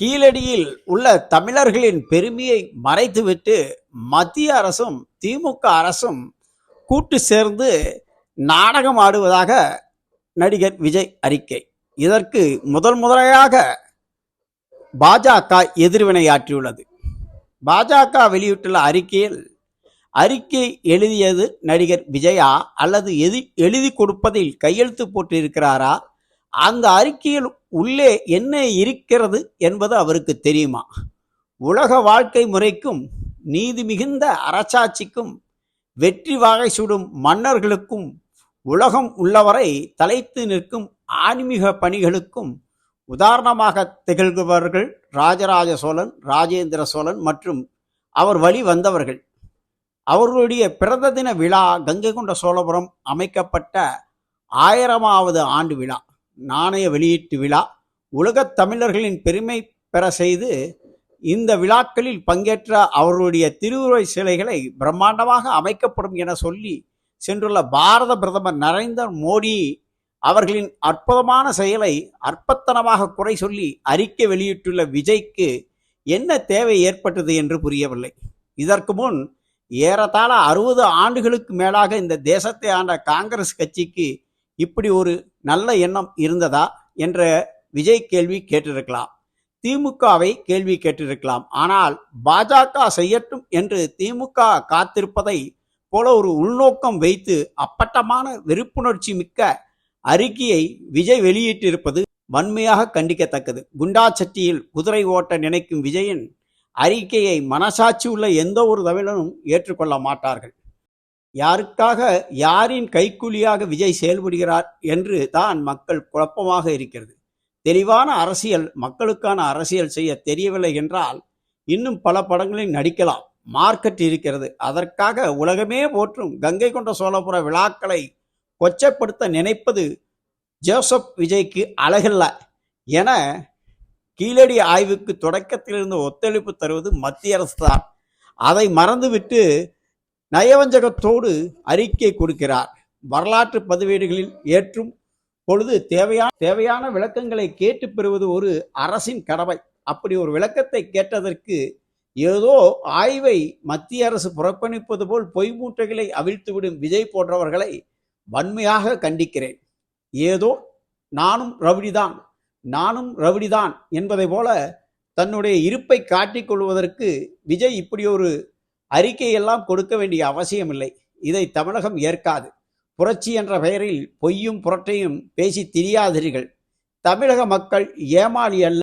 கீழடியில் உள்ள தமிழர்களின் பெருமையை மறைத்துவிட்டு மத்திய அரசும் திமுக அரசும் கூட்டு சேர்ந்து நாடகம் ஆடுவதாக நடிகர் விஜய் அறிக்கை. இதற்கு முதல் முதலாக பாஜக எதிர்வினையாற்றியுள்ளது பாஜக வெளியிட்டுள்ள அறிக்கையில் அறிக்கை எழுதியது நடிகர் விஜயா அல்லது எதி எழுதி கொடுப்பதில் கையெழுத்து போட்டிருக்கிறாரா அந்த அறிக்கையில் உள்ளே என்ன இருக்கிறது என்பது அவருக்கு தெரியுமா? உலக வாழ்க்கை முறைக்கும் நீதி மிகுந்த அரசாட்சிக்கும் வெற்றி வாகை சுடும் மன்னர்களுக்கும் உலகம் உள்ளவரை தலைத்து நிற்கும் ஆன்மீக பணிகளுக்கும் உதாரணமாக திகழ்பவர்கள் ராஜராஜ சோழன் ராஜேந்திர சோழன் மற்றும் அவர் வழி வந்தவர்கள். அவர்களுடைய பிறந்த தின விழா கங்கை கொண்ட சோழபுரம் அமைக்கப்பட்ட ஆயிரமாவது ஆண்டு விழா. நாணய வெளியீட்டு விழா உலகத் தமிழர்களின் பெருமை பெற செய்து இந்த விழாக்களில் பங்கேற்ற அவர்களுடைய திருவுருவ சிலைகளை பிரம்மாண்டமாக அமைக்கப்படும் என சொல்லி சென்றுள்ள பாரத பிரதமர் நரேந்திர மோடி அவர்களின் அற்புதமான செயலை அற்பத்தனமாக குறை சொல்லி அறிக்கை வெளியிட்டுள்ள விஜய்க்கு என்ன தேவை ஏற்பட்டது என்று புரியவில்லை. இதற்கு முன் ஏறத்தாழ அறுபது ஆண்டுகளுக்கு மேலாக இந்த தேசத்தை ஆண்ட காங்கிரஸ் கட்சிக்கு இப்படி ஒரு நல்ல எண்ணம் இருந்ததா என்ற விஜய் கேள்வி கேட்டிருக்கலாம். திமுகவை கேள்வி கேட்டிருக்கலாம். ஆனால் பாஜக செய்யட்டும் என்று திமுக காத்திருப்பதை போல ஒரு உள்நோக்கம் வைத்து அப்பட்டமான வெறுப்புணர்ச்சி மிக்க அறிக்கையை விஜய் வெளியிட்டிருப்பது வன்மையாக கண்டிக்கத்தக்கது. குண்டாச்சட்டியில் குதிரை ஓட்ட நினைக்கும் விஜயின் அறிக்கையை மனசாட்சி உள்ள எந்த ஒரு தமிழனும் ஏற்றுக்கொள்ள மாட்டார்கள். யாருக்காக யாரின் கைக்கூலியாக விஜய் செயல்படுகிறார் என்று தான் மக்கள் குழப்பமாக இருக்கிறது. தெளிவான அரசியல் மக்களுக்கான அரசியல் செய்ய தெரியவில்லை என்றால் இன்னும் பல படங்களில் நடிக்கலாம். மார்க்கெட் இருக்கிறது. அதற்காக உலகமே போற்றும் கங்கை கொண்ட சோழபுர விழாக்களை கொச்சப்படுத்த நினைப்பது ஜோசப் விஜய்க்கு அழகல்ல என கீழடி ஆய்வுக்கு தொடக்கத்திலிருந்து ஒத்துழைப்பு தருவது மத்திய அரசு தான் அதை மறந்துவிட்டு நயவஞ்சகத்தோடு அறிக்கை கொடுக்கிறார். வரலாற்று பதிவேடுகளில் ஏற்றும் பொழுது தேவையான தேவையான விளக்கங்களை கேட்டு பெறுவது ஒரு அரசின் கடமை. அப்படி ஒரு விளக்கத்தை கேட்டதற்கு ஏதோ ஆய்வை மத்திய அரசு புறக்கணிப்பது போல் பொய் மூட்டைகளை அவிழ்த்துவிடும் விஜய் போன்றவர்களை வன்மையாக கண்டிக்கிறேன். ஏதோ நானும் ரவுடிதான் நானும் ரவுடிதான் என்பதை போல தன்னுடைய இருப்பை காட்டிக் கொள்வதற்கு விஜய் இப்படி ஒரு அறிக்கையெல்லாம் கொடுக்க வேண்டிய அவசியமில்லை. இதை தமிழகம் ஏற்காது. புரட்சி என்ற பெயரில் பொய்யும் புரட்டையும் பேசி திரியாதீர்கள். தமிழக மக்கள் ஏமாளி அல்ல.